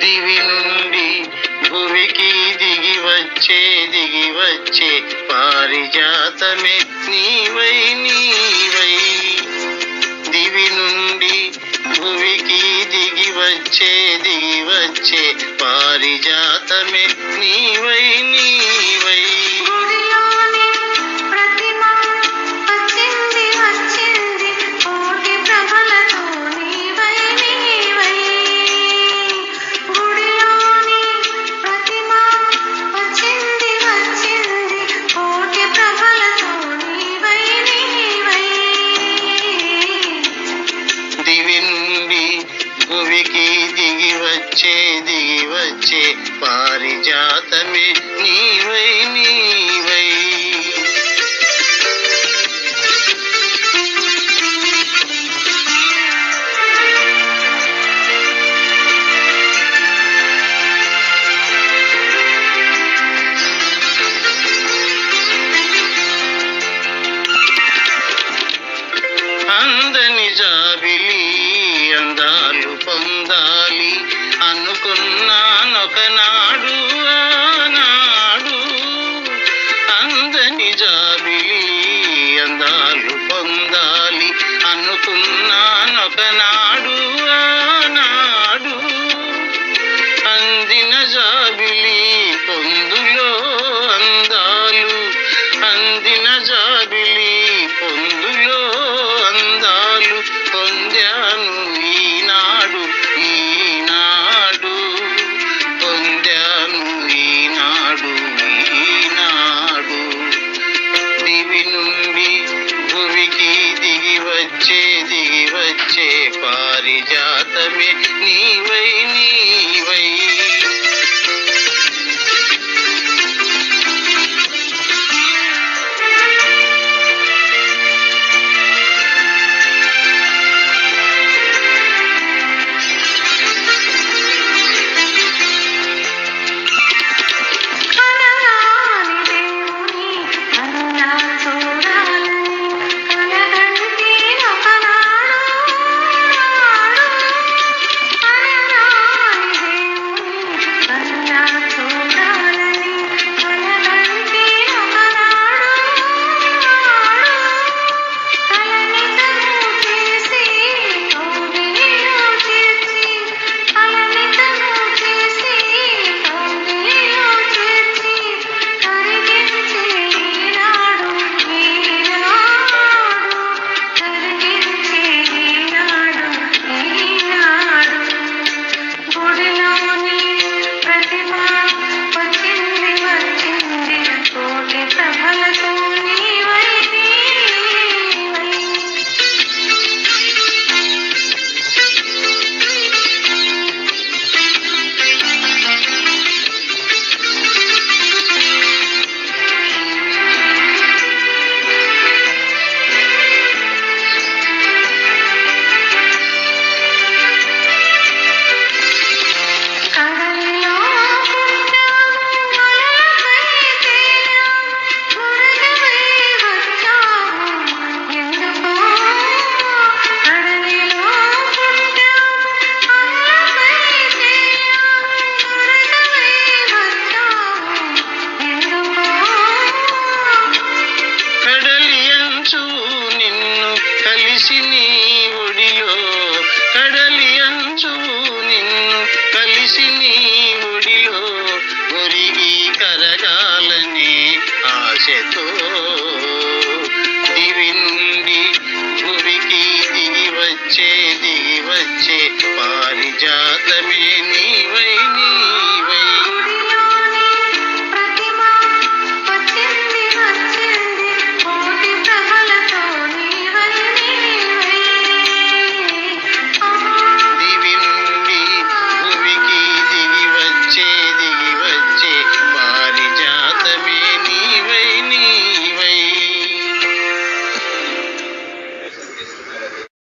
దివి నుండి భువికి దిగి వచ్చే దిగి వచ్చే పారిజాతమే నీవై నీవై. దివి నుండి భువికి దిగి వచ్చే దిగి వచ్చే పారిజాతమే నీవై నీ వచ్చే దిగి వచ్చే పారిజాతమే నీవై. అనుకున్నానొకనాడు నాడు అందని జాబిలి అందాలు పొందాలి అనుకున్నానొకనాడు தகமினி